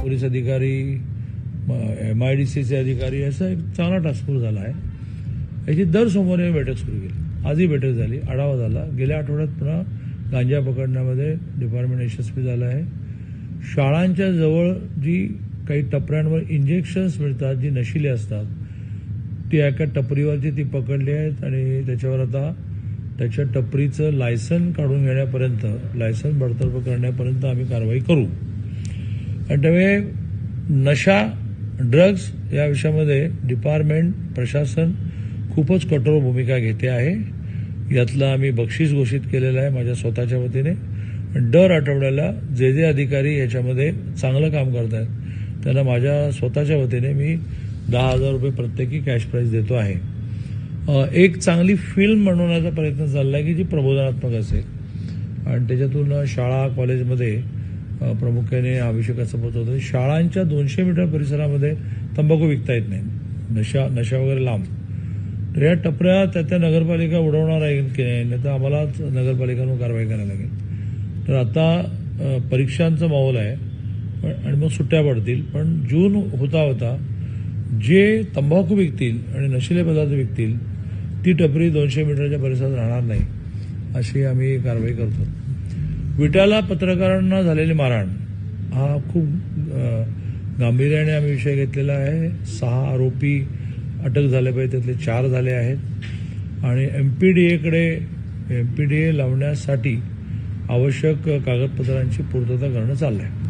Police अधिकारी M I D सीचे अधिकारी असा एक चांगला टास्क फोर्स झाला आहे. याची दर सोमवारी बैठक सुरू केली. आजही बैठक झाली. आढावा झाला. गेल्या आठवड्यात पुन्हा गांजा पकडण्यामध्ये डिपार्टमेंट यशस्वी झालं आहे. शाळांच्या जवळ जी काही टपऱ्यांवर इंजेक्शन्स मिळतात जी नशिले असतात ती एका टपरीवरची ती पकडली आहेत आणि त्याच्यावर आता त्याच्या टपरीचं लायसन काढून घेण्यापर्यंत लायसन बडतर्फ करण्यापर्यंत आम्ही कारवाई करू. आणि त्यामुळे नशा ड्रग्ज या विषयामध्ये डिपार्टमेंट प्रशासन खूपच कठोर भूमिका घेते आहे. यातलं आम्ही बक्षीस घोषित केलेलं आहे माझ्या स्वतःच्या वतीने. दर आठवड्याला जे जे अधिकारी याच्यामध्ये चांगलं काम करत आहेत त्यांना माझ्या स्वतःच्या वतीने मी दहा हजार रुपये प्रत्येकी कॅश प्राईज देतो आहे. एक चांगली फिल्म बनवण्याचा प्रयत्न चालला आहे की जी प्रबोधनात्मक असेल. आणि त्याच्यातून शाळा कॉलेजमध्ये प्रामुख्याने हा विषय कसा शाळांच्या दोनशे मीटर परिसरामध्ये तंबाखू विकता येत नाही. नशा नशा वगैरे लांब. तर या टपऱ्या त्या त्या नगरपालिका उडवणार आहे की नाही नाही तर आम्हालाच नगरपालिकांवर कारवाई करायला लागेल. तर आता परीक्षांचं माहोल आहे पण आणि मग सुट्ट्या पडतील. पण जून होता होता जे तंबाखू विकतील आणि नशिले पदार्थ विकतील ती टपरी दोनशे मीटरच्या परिसरात राहणार नाही अशी आम्ही कारवाई करतो. विटाला पत्रकारांना झालेली मारहाण हा खूप गांभीर्याने आम्ही विषय घेतलेला आहे. सहा आरोपी अटक झाले पाहिजे त्यातले चार झाले आहेत. आणि एम पी डी एकडे एम पी डी ए लावण्यासाठी आवश्यक कागदपत्रांची पूर्तता करणं चाललं आहे